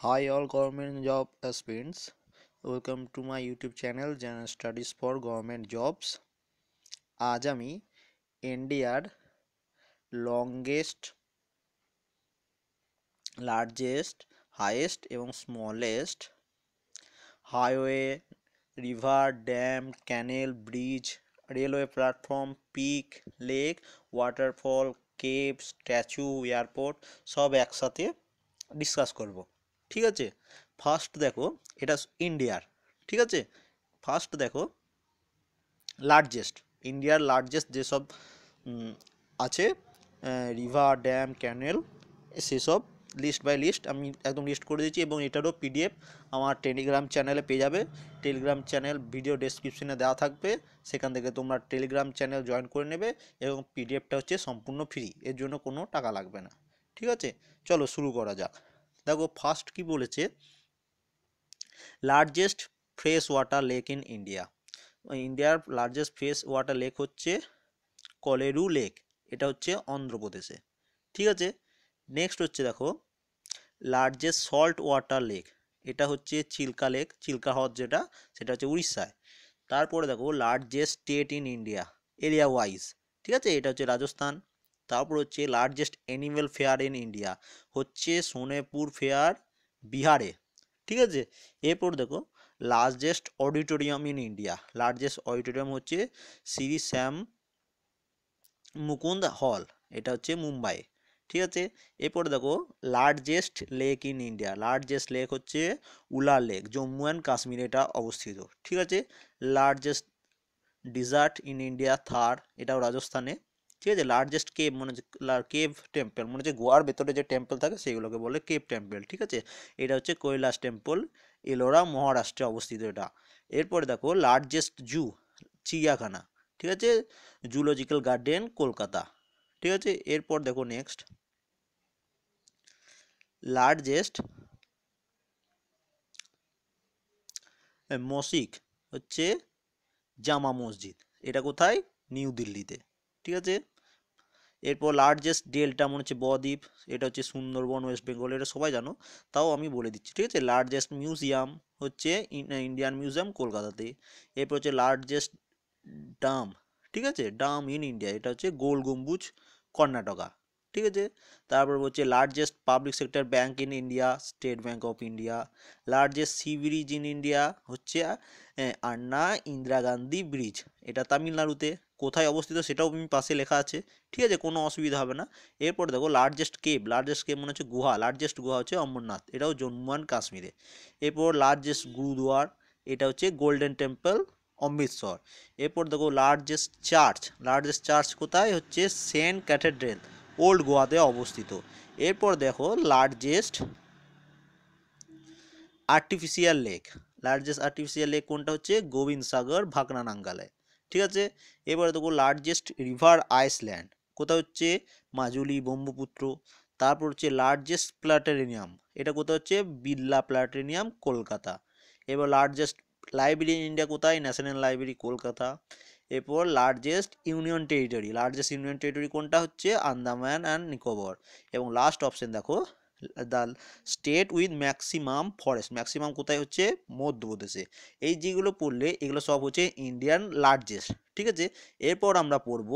Hi all, government job aspirants. Welcome to my YouTube channel, General Studies for Government Jobs. আজ আমি ইন্ডিয়ার longest largest highest এবং smallest highway river dam canal bridge railway platform peak lake waterfall cave statue airport সব একসাথে discuss করব ঠিক আছে? First দেখো, এটা ইন্ডিয়ার ঠিক আছে? ফার্স্ট দেখো লার্জেস্ট ইন্ডিয়ার লার্জেস্ট যেসব আছে রিভার ড্যাম ক্যানেল সেসব লিস্ট বাই লিস্ট আমি একদম লিস্ট করে দিয়েছি এবং এটারও পিডিএফ আমার টেলিগ্রাম চ্যানেলে পেয়ে যাবে। টেলিগ্রাম চ্যানেল ভিডিও ডেসক্রিপশনে দেওয়া থাকবে। সেখান থেকে তোমরা টেলিগ্রাম চ্যানেল জয়েন করে নেবে এবং পিডিএফটা হচ্ছে সম্পূর্ণ ফ্রি এর জন্য কোনো টাকা লাগবে না। ঠিক আছে? চলো শুরু করা যাক। দেখো ফার্স্ট কি বলেছে? Largest fresh water lake in India ইন্ডিয়ার লার্জেস্ট ফ্রেশ ওয়াটার লেক হচ্ছে কলেরু লেক এটা হচ্ছে অন্ধ্রপ্রদেশে। ঠিক আছে? নেক্সট হচ্ছে দেখো লার্জেস্ট সল্ট ওয়াটার লেক এটা হচ্ছে চিল্কা লেক চিল্কা হ্রদ যেটা, সেটা হচ্ছে উড়িষ্যায়। তারপরে দেখো largest state in India area wise ঠিক আছে? এটা হচ্ছে রাজস্থান। তারপর হচ্ছে largest animal fair in India হচ্ছে সোনেপুর ফেয়ার বিহারে, ঠিক আছে? এরপর দেখো largest auditorium in India largest auditorium হচ্ছে শ্রী শ্যাম মুকুন্দ হল এটা হচ্ছে মুম্বাই, ঠিক আছে? এরপরে দেখো largest lake in India largest lake হচ্ছে উলা লেক জম্মু অ্যান্ড কাশ্মীর এটা অবস্থিত, ঠিক আছে? Largest desert in India Thar এটাও রাজস্থানে ঠিক আছে? লার্জেস্ট কেভ মানে কেভ টেম্পল মানে হচ্ছে গোয়ার ভেতরে যে টেম্পল থাকে সেগুলোকে বলে কেভ টেম্পল ঠিক আছে? এটা হচ্ছে কৈলাস টেম্পল এলোরা মহারাষ্ট্রে অবস্থিত এটা। এরপরে দেখো লার্জেস্ট জু চিড়িয়াখানা, ঠিক আছে? জুলজিক্যাল গার্ডেন কলকাতা, ঠিক আছে? এরপর দেখো নেক্সট লার্জেস্ট মসিক হচ্ছে জামা মসজিদ, এটা কোথায়? নিউ দিল্লিতে। ঠিক আছে? এরপর লার্জেস্ট ডেল্টা মনে হচ্ছে বদ্বীপ, এটা হচ্ছে সুন্দরবন ওয়েস্ট বেঙ্গল এটা সবাই জানো। তাও আমি বলে দিচ্ছি, ঠিক আছে? লার্জেস্ট মিউজিয়াম হচ্ছে ইন্ডিয়ান মিউজিয়াম কলকাতাতে। এরপর হচ্ছে লার্জেস্ট ডাম ঠিক আছে? ডাম ইন ইন্ডিয়া এটা হচ্ছে গোল গম্বুজ, কর্ণাটকা, ঠিক আছে? তারপর হচ্ছে largest public sector bank in India State Bank of India largest sea bridge in India হচ্ছে আন্না ইন্দিরা গান্ধী ব্রিজ এটা তামিলনাড়ুতে। কোথায় অবস্থিত সেটাও আমি পাশে লেখা আছে, ঠিক আছে? কোনো অসুবিধা হবে না। এরপর দেখো লার্জেস্ট কেভ লার্জেস্ট কেভ মনে হচ্ছে গুহা লার্জেস্ট গুহা হচ্ছে অমরনাথ, এটাও জম্মু অ্যান্ড কাশ্মীরে। এরপর লার্জেস্ট গুরুদুয়ার, এটা হচ্ছে গোল্ডেন টেম্পল অমৃতসর। এরপর দেখো লার্জেস্ট চার্চ লার্জেস্ট চার্চ কোথায়? হচ্ছে সেন্ট ক্যাথেড্রেল ওল্ড গোয়াতে অবস্থিত। এরপর দেখো largest artificial lake largest artificial lake কোনটা হচ্ছে? গোবিন্দ সাগর ভাকনা নাঙ্গালায় ঠিক আছে? এবারে দেখো লার্জেস্ট রিভার আইসল্যান্ড কোথায় হচ্ছে? মাজুলি, ব্রহ্মপুত্র, তারপর হচ্ছে লার্জেস্ট প্ল্যাটেরিয়াম এটা কোথায় হচ্ছে? বিড়লা প্ল্যাটেরিয়াম কলকাতা। এবার লার্জেস্ট লাইব্রেরি ইন ইন্ডিয়া কোথায়? National library Kolkata. এরপর largest union territory largest union territory কোনটা হচ্ছে? আন্দামান অ্যান্ড নিকোবর। এবং লাস্ট অপশন দেখো the state with maximum forest maximum কোথায় হচ্ছে? মধ্যপ্রদেশে। এই যেগুলো পড়লে এগুলো সব হচ্ছে ইন্ডিয়ান লার্জেস্ট ঠিক আছে? এরপর আমরা পড়ব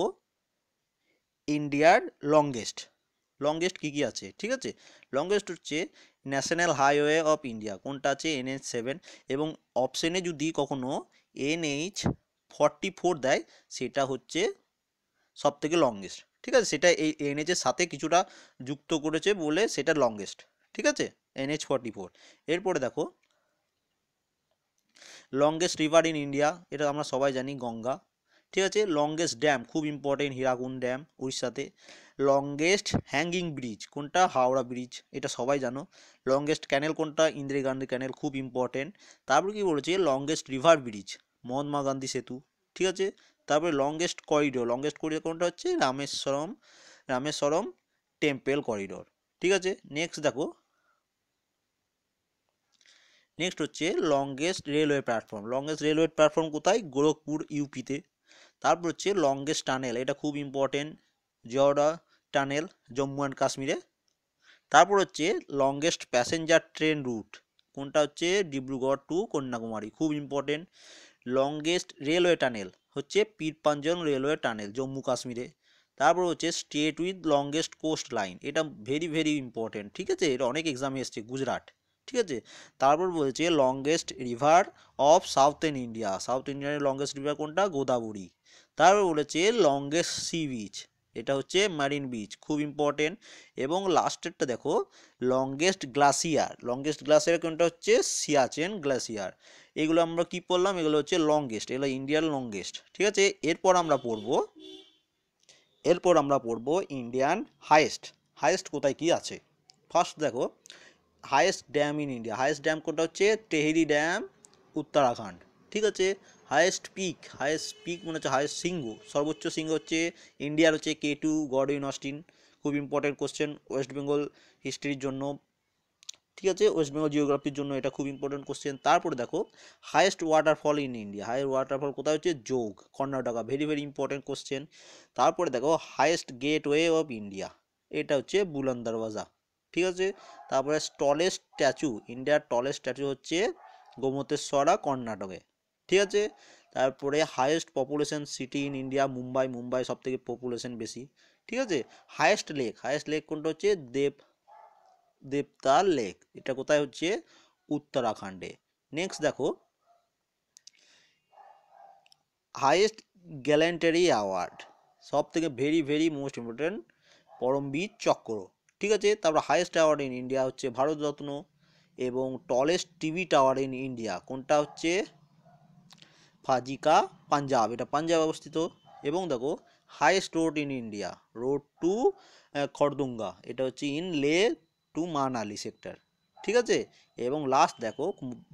ইন্ডিয়ার লংগেস্ট লংগেস্ট কী কী আছে? ঠিক আছে? লংগেস্ট হচ্ছে ন্যাশনাল হাইওয়ে অফ ইন্ডিয়া কোনটা আছে? এনএইচ সেভেন এবং অপশনে যদি কখনো এনএইচ ফর্টি ফোর দেয়, সেটা হচ্ছে সব থেকে লংগেস্ট ঠিক আছে? সেটা এই এনএইচের সাথে কিছুটা যুক্ত করেছে বলে সেটা লংগেস্ট ঠিক আছে? এনএইচ ফর্টি ফোর এরপরে দেখো লংগেস্ট রিভার ইন ইন্ডিয়া এটা আমরা সবাই জানি গঙ্গা, ঠিক আছে? লংগেস্ট ড্যাম খুব ইম্পর্টেন্ট হীরাকুন্ড ড্যাম উড়িষ্যাতে। লংগেস্ট হ্যাঙ্গিং ব্রিজ কোনটা? হাওড়া ব্রিজ এটা সবাই জানো। লংগেস্ট ক্যানেল কোনটা? ইন্দিরা গান্ধী ক্যানেল খুব ইম্পর্টেন্ট তারপর কি বলেছে? Longest river bridge Mahatma Gandhi Setu, ঠিক আছে? তারপরে লংগেস্ট করিডোর লংগেস্ট করিডোর কোনটা হচ্ছে? রামেশ্বরম রামেশ্বরম টেম্পেল করিডোর ঠিক আছে? নেক্সট দেখো। নেক্সট হচ্ছে longest railway platform longest railway platform কোথায়? গোরখপুর ইউপিতে তারপর হচ্ছে লংগেস্ট টানেল এটা খুব ইম্পর্টেন্ট জিওডা টানেল জম্মু অ্যান্ড কাশ্মীরে। তারপর হচ্ছে লংগেস্ট প্যাসেঞ্জার ট্রেন রুট কোনটা হচ্ছে? ডিব্রুগড় টু কন্যাকুমারী, খুব ইম্পর্টেন্ট লংগেস্ট রেলওয়ে টানেল হচ্ছে পীরপাঞ্জন রেলওয়ে টানেল জম্মু কাশ্মীরে। তারপর হচ্ছে state with longest coast line এটা ভেরি ভেরি ইম্পর্টেন্ট ঠিক আছে? এটা অনেক এক্সামে এসছে, গুজরাট, ঠিক আছে? তারপর বলছে longest river of southern India south ইন্ডিয়ার লংগেস্ট রিভার কোনটা? গোদাবরী। তারপর বলেছে লংগেস্ট সি বিচ এটা হচ্ছে মারিন বিচ খুব ইম্পর্টেন্ট এবং লাস্টেরটা দেখো লংগেস্ট গ্লাসিয়ার লংগেস্ট গ্লাসিয়ার কোনটা হচ্ছে? সিয়াচেন গ্লাসিয়ার এগুলো আমরা কি পড়লাম? এগুলো হচ্ছে লংগেস্ট এগুলো ইন্ডিয়ার লংগেস্ট ঠিক আছে? এরপর আমরা পড়ব, এরপর আমরা পড়ব ইন্ডিয়ান হাইয়েস্ট হাইয়েস্ট কোথায় কি আছে? ফার্স্ট দেখো highest dam in India highest dam কোনটা হচ্ছে? টেহরি ড্যাম উত্তরাখণ্ড ঠিক আছে? হায়েস্ট পিক হায়েস্ট পিক মনে হচ্ছে হায়েস্ট সিংহ সর্বোচ্চ সিংহ হচ্ছে ইন্ডিয়ার হচ্ছে কে টু গডউইন অস্টিন খুব ইম্পর্টেন্ট কোশ্চেন ওয়েস্ট বেঙ্গল হিস্ট্রির জন্য। ঠিক আছে? ওয়েস্ট বেঙ্গল জিওগ্রাফির জন্য এটা খুব ইম্পর্টেন্ট কোশ্চেন তারপরে দেখো highest waterfall in India highest waterfall কোথায় হচ্ছে? Jog, Karnataka. Very very important question তারপরে দেখো হাইয়েস্ট গেটওয়ে অফ ইন্ডিয়া এটা হচ্ছে বুলন দরওয়াজা। ঠিক আছে? তারপরে টলেস্ট স্ট্যাচু ইন্ডিয়ার টলেস্ট স্ট্যাচু হচ্ছে গোমতেশ্বরা, কর্ণাটকে। ঠিক আছে? তারপরে highest population city in India Mumbai Mumbai সব থেকে পপুলেশন বেশি, ঠিক আছে? হায়েস্ট লেক হায়েস্ট লেক কোনটা হচ্ছে? দেব দেবতার লেক এটা কোথায় হচ্ছে? উত্তরাখণ্ডে। নেক্সট দেখো হাইয়েস্ট গ্যালেন্টারি অ্যাওয়ার্ড সব থেকে very very most important Param Vir Chakra, ঠিক আছে? তারপর হাইয়েস্ট অ্যাওয়ার্ড ইন ইন্ডিয়া হচ্ছে ভারতরত্ন এবং tallest TV tower in India কোনটা হচ্ছে? ফাজিকা পাঞ্জাব। এটা পাঞ্জাব অবস্থিত। এবং দেখো highest road in India road to Khardung La. এটা হচ্ছে ইন লে টু মানালি সেক্টর ঠিক আছে? এবং লাস্ট দেখো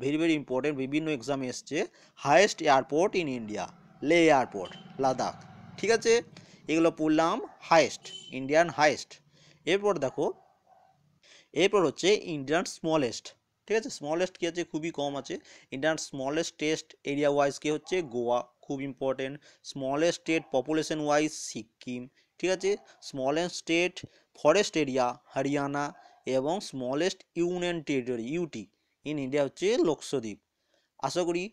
ভেরি ভেরি ইম্পর্টেন্ট বিভিন্ন এক্সামে এসছে। Highest airport in India Leh airport Ladakh ঠিক আছে? এগুলো পড়লাম হাইয়েস্ট ইন্ডিয়ান হাইয়েস্ট এরপর দেখো, এরপর হচ্ছে ইন্ডিয়ান স্মলেস্ট ঠিক আছে? স্মলেস্ট কী আছে খুবই কম আছে, Indian smallest state area wise কি হচ্ছে গোয়া, খুব important smallest state population wise Sikkim, ঠিক আছে? Smallest state forest area Haryana এবং smallest union territory UT in India হচ্ছে লোকসদ্বীপ আশা করি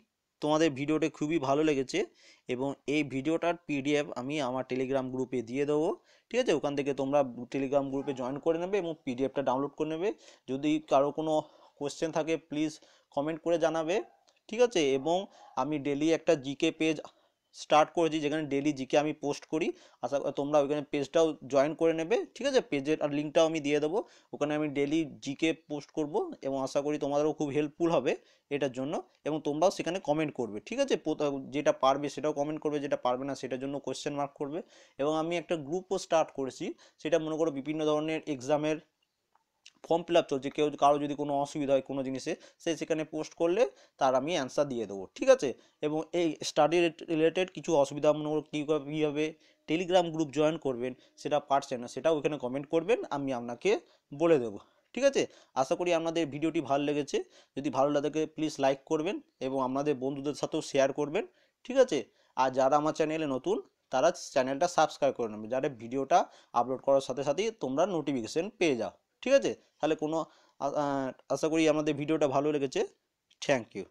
তোমাদের ভিডিওটা খুবই ভালো লেগেছে এবং এই ভিডিওটার পিডিএফ আমি আমার টেলিগ্রাম গ্রুপে দিয়ে দেবো। ঠিক আছে? ওখান থেকে তোমরা টেলিগ্রাম গ্রুপে জয়েন করে নেবে এবং পিডিএফটা ডাউনলোড করে নেবে। যদি কারও কোনো কোশ্চেন থাকে প্লিজ কমেন্ট করে জানাবে, ঠিক আছে? এবং আমি ডেলি একটা জিকে পেজ স্টার্ট করেছি, যেখানে ডেলি জিকে আমি পোস্ট করি। আশা করি তোমরা ওইখানে পেজটাও জয়েন করে নেবে, ঠিক আছে? পেজের আর লিঙ্কটাও আমি দিয়ে দেবো। ওখানে আমি ডেলি জিকে পোস্ট করব এবং আশা করি তোমাদেরও খুব হেল্পফুল হবে এটার জন্য। এবং তোমরাও সেখানে কমেন্ট করবে, ঠিক আছে? যেটা পারবে সেটাও কমেন্ট করবে, যেটা পারবে না সেটার জন্য কোয়েশ্চেন মার্ক করবে। এবং আমি একটা গ্রুপও স্টার্ট করেছি, সেটা মনে করো বিভিন্ন ধরনের এক্সামের ফর্ম ফিল আপ চলছে কেউ কারও যদি কোনো অসুবিধা হয় কোনো জিনিসে, সে সেখানে পোস্ট করলে তার আমি অ্যান্সার দিয়ে দেবো, ঠিক আছে? এবং এই স্টাডি রিলেটেড কিছু অসুবিধা মনে কীভাবে টেলিগ্রাম গ্রুপ জয়েন করবেন, সেটা পারছেন না, সেটাও ওখানে কমেন্ট করবেন, আমি আপনাকে বলে দেবো, ঠিক আছে? আশা করি আপনাদের ভিডিওটি ভালো লেগেছে, যদি ভালো লাগে প্লিজ লাইক করবেন এবং আপনাদের বন্ধুদের সাথেও শেয়ার করবেন, ঠিক আছে? আর যারা আমার চ্যানেলে নতুন, তারা চ্যানেলটা সাবস্ক্রাইব করে নেবে যারা ভিডিওটা আপলোড করার সাথে সাথেই তোমরা নোটিফিকেশান পেয়ে যাও। ঠিক আছে? তাহলে কোনো আশা করি আমাদের ভিডিওটা ভালো লেগেছে। Thank you